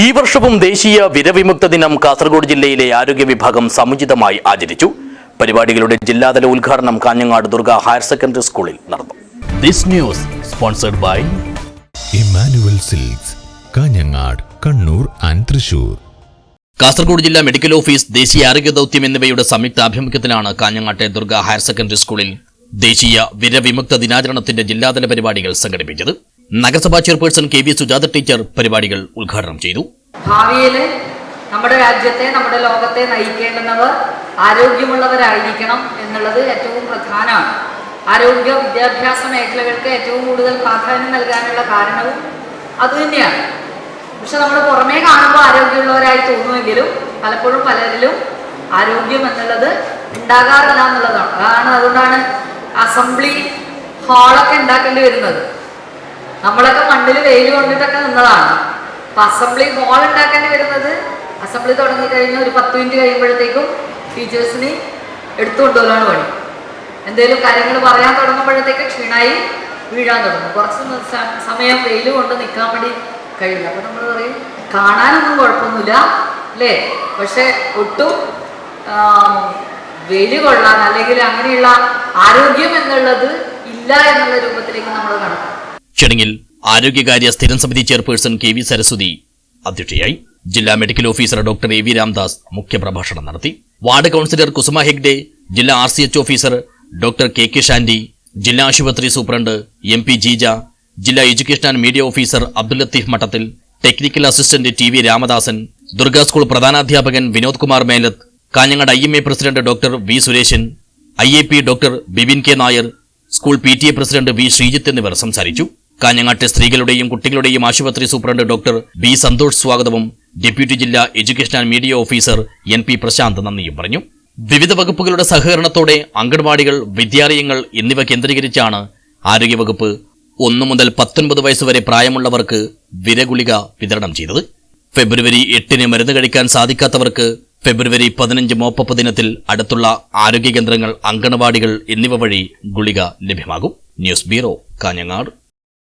ഈ വർഷവും ദേശീയ വിരവിമുക്ത ദിനം കാസർഗോഡ് ജില്ലയിലെ ആരോഗ്യ വിഭാഗം സമുചിതമായി ആചരിച്ചു. പരിപാടികളുടെ ജില്ലാതല ഉദ്ഘാടനം കാഞ്ഞങ്ങാട് ദുർഗ ഹയർ സെക്കൻഡറി സ്കൂളിൽ നടന്നു. This news sponsored by Emmanuel silks Kanhangad Kannur and Thrissur. Kasaragod ജില്ലാ മെഡിക്കൽ ഓഫീസ് ദേശീയ ആരോഗ്യ ദൗത്യം എന്നിവയുടെ സംയുക്ത ആഭിമുഖ്യത്തിലാണ് കാഞ്ഞങ്ങാട്ടെ ദുർഗ ഹയർ സെക്കൻഡറി സ്കൂളിൽ ദേശീയ വിരവിമുക്ത ദിനാചരണത്തിന്റെ ജില്ലാതല പരിപാടികൾ സംഘടിപ്പിച്ചത്. നഗരസഭാ chairperson K V Sujatha teacher പരിപാടികൾ ഉദ്ഘാടനം ചെയ്തു. ഭാവിയിൽ നമ്മുടെ രാജ്യത്തെ നമ്മുടെ ലോകത്തെ നയിക്കേണ്ടുന്നവർ ആരോഗ്യമുള്ളവരായിരിക്കണം എന്നുള്ളത് ഏറ്റവും പ്രധാനമാണ്. ആരോഗ്യ വിദ്യാഭ്യാസ മേഖലകൾക്ക് ഏറ്റവും കൂടുതൽ പ്രാധാന്യം നൽകാനുള്ള കാരണവും അതുതന്നെയാണ് പക്ഷെ നമ്മൾ പുറമേ കാണുമ്പോൾ ആരോഗ്യമുള്ളവരായി തോന്നുമെങ്കിലും പലപ്പോഴും പലരിലും ആരോഗ്യം എന്നുള്ളത് ഉണ്ടാകാറില്ല എന്നുള്ളതാണ്. അതാണ് അതുകൊണ്ടാണ് അസംബ്ലി ഹാളൊക്കെ ഉണ്ടാക്കേണ്ടി വരുന്നത്. നമ്മളൊക്കെ മണ്ണിൽ വെയിൽ കൊണ്ടിട്ടൊക്കെ നിന്നതാണ്. അപ്പൊ അസംബ്ലി ഹോൾ ഉണ്ടാക്കേണ്ടി വരുന്നത് അസംബ്ലി തുടങ്ങി കഴിഞ്ഞ് ഒരു പത്ത് മിനിറ്റ് കഴിയുമ്പോഴത്തേക്കും ടീച്ചേഴ്സിന് എടുത്തുകൊണ്ടുവരാണ് പണി. എന്തെങ്കിലും കാര്യങ്ങൾ പറയാൻ തുടങ്ങുമ്പോഴത്തേക്ക് ക്ഷീണായി വീഴാൻ തുടങ്ങും. കുറച്ച് സമയം വെയിൽ കൊണ്ട് നിൽക്കാൻ വേണ്ടി കഴിയില്ല. അപ്പൊ നമ്മൾ പറയും കാണാനൊന്നും കുഴപ്പമൊന്നുമില്ല. അല്ലേ? പക്ഷെ ഒട്ടും വെയിൽ കൊള്ളാൻ അല്ലെങ്കിൽ അങ്ങനെയുള്ള ആരോഗ്യം എന്നുള്ളത് ഇല്ല എന്നുള്ള രൂപത്തിലേക്ക് നമ്മൾ കണക്കാക്കും ചടങ്ങിൽ ആരോഗ്യകാര്യ സ്ഥിരം സമിതി ചെയർപേഴ്സൺ കെ വി സരസ്വതി അധ്യക്ഷയായി ജില്ലാ medical officer doctor A V Ramdas മുഖ്യപ്രഭാഷണം നടത്തി. വാർഡ് കൗൺസിലർ കുസുമ ഹെഗ്ഡെ ജില്ലാ R C H officer doctor K K Shandy ജില്ലാ ആശുപത്രി സൂപ്രണ്ട് എം പി ജീജ ജില്ലാ education and media officer Abdul Latheef Mattathil technical assistant T V Ramadasan Durga school പ്രധാനാധ്യാപകൻ Vinod Kumar Melath Kanhangad I M A president doctor V Sureshan I A P doctor Bibin K Nair school P T A president V Sreejith എന്നിവർ സംസാരിച്ചു. കാഞ്ഞങ്ങാട്ടെ സ്ത്രീകളുടെയും കുട്ടികളുടെയും ആശുപത്രി superintendent doctor B Santhosh സ്വാഗതവും deputy ജില്ലാ education and media officer N P Prashanth നന്ദിയും പറഞ്ഞു. വിവിധ വകുപ്പുകളുടെ സഹകരണത്തോടെ അംഗൻവാടികൾ വിദ്യാലയങ്ങൾ എന്നിവ കേന്ദ്രീകരിച്ചാണ് ആരോഗ്യവകുപ്പ് ഒന്നു മുതൽ പത്തൊൻപത് വയസ്സുവരെ പ്രായമുള്ളവർക്ക് വിരഗുളിക വിതരണം ചെയ്തത്. ഫെബ്രുവരി എട്ടിന് മരുന്ന് കഴിക്കാൻ സാധിക്കാത്തവർക്ക് ഫെബ്രുവരി പതിനഞ്ച് മോപ്പപ്പ് ദിനത്തിൽ അടുത്തുള്ള ആരോഗ്യ കേന്ദ്രങ്ങൾ അങ്കണവാടികൾ എന്നിവ വഴി ഗുളിക ലഭ്യമാകും. News bureau Kanhangad.